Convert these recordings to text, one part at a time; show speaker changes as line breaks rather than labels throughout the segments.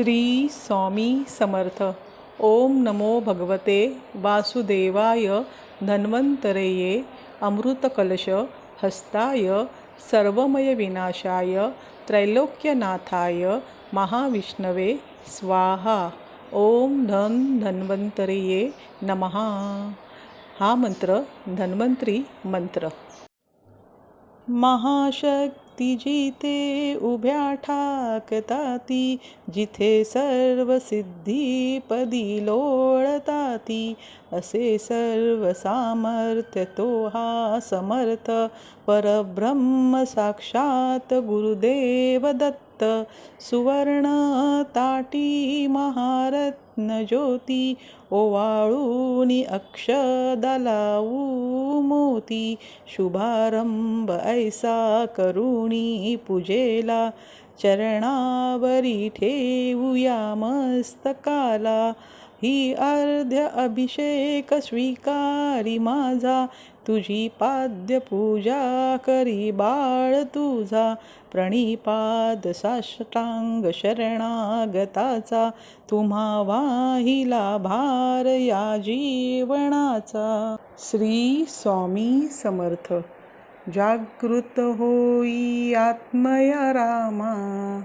श्री स्वामी समर्थ. ओम नमो भगवते वासुदेवाय धन्वंतरये अमृतकलश हस्ताय सर्वमय विनाशाय त्रैलोक्यनाथाय महाविष्णवे स्वाहा. ओम धन धन्वंतरये नमः. हा मंत्र धन्वंतरी मंत्र. महाशक्ती ती जिथे उभ्या ठाकताती जिथे सर्व सिद्धी लोळताती असे सर्व सामर्थ्य तो हा समर्थ परब्रह्म साक्षात गुरुदेव दत्त. सुवर्ण ताटी महारत्न ज्योती ओवाळूनी अक्षदलाऊ मोती शुभारंभ ऐसा करुणी पूजेला चरणावरी ठेवूया मस्तकाला ही अर्ध्य अभिषेक स्वीकारी माझा तुझी पाद्य पूजा करी बाळ तुझा. प्रणिपाद साष्टांग शरणागताचा. तुम्हा वाहिला भार या जीवनाचा. श्री स्वामी समर्थ. जागृत होई आत्मया रामा.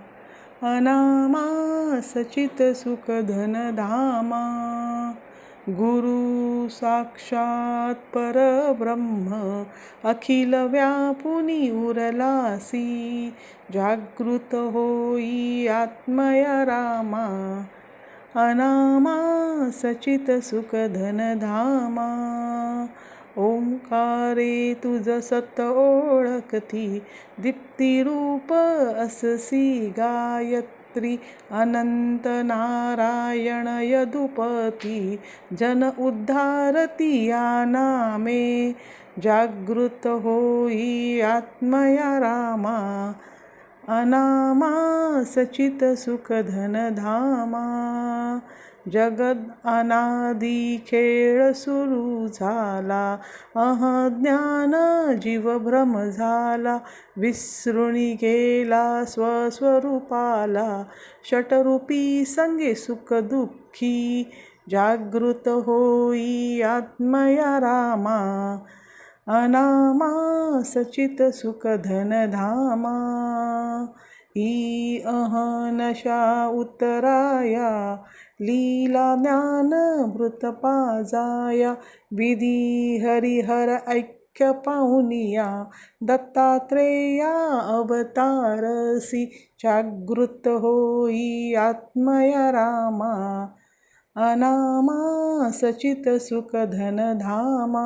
अनामा सचित सुख धन धामा. गुरु साक्षात परब्रह्म अखिल व्यापुनी उरलासी जागृत होई आत्मया रामा अनामा सचित सुखधनधामा धामा ओंकारे तुझ सत ओळखती दीप्तिरूप अससी गायत्री अनंत नारायण यदुपती जन उद्धारती या नामे जागृत होई आत्मया रामा। अनामा सचित सुख धन धामा जगद अनादी खेळ सुरू झाला अहज्ञान जीवभ्रम झाला विसृणी गेला स्वस्वरूपाला षटरूपी संगे सुख दुःखी जागृत होई आत्मया रामा। अनामा सचित सुख धन धामा ही अहनशा उत्तराया लीला ज्ञान मृत पाजाया। विधी हरिहर ऐक्य पाहुनिया दत्तात्रेया अवतारसी। जागृत होई आत्मया रामा। अनामा सचित सुख धन धामा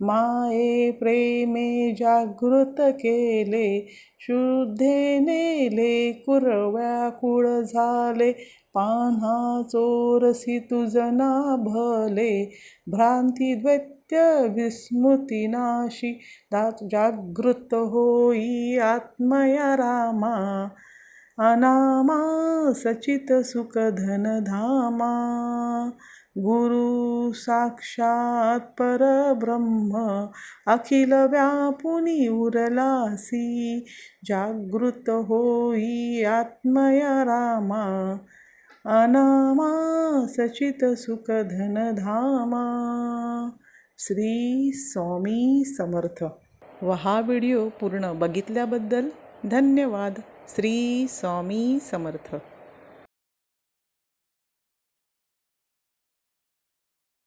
माये प्रेमे जागृत केले शुद्धे नेले कुरव्याकुळ झाले पान्हा चोरसी तुझना भले भ्रांती द्वैत्य विस्मृतीनाशी दात जागृत होई आत्मया रामा अनामा सचित सुखधन धामा। गुरु साक्षात परब्रह्म अखिल व्यापुनी उरलासी। जागृत होई आत्मया रामा। अनामा सचित सुखधन धामा। श्री स्वामी समर्थ। व हा व्हिडिओ पूर्ण बघितल्याबद्दल धन्यवाद. श्री स्वामी समर्थ.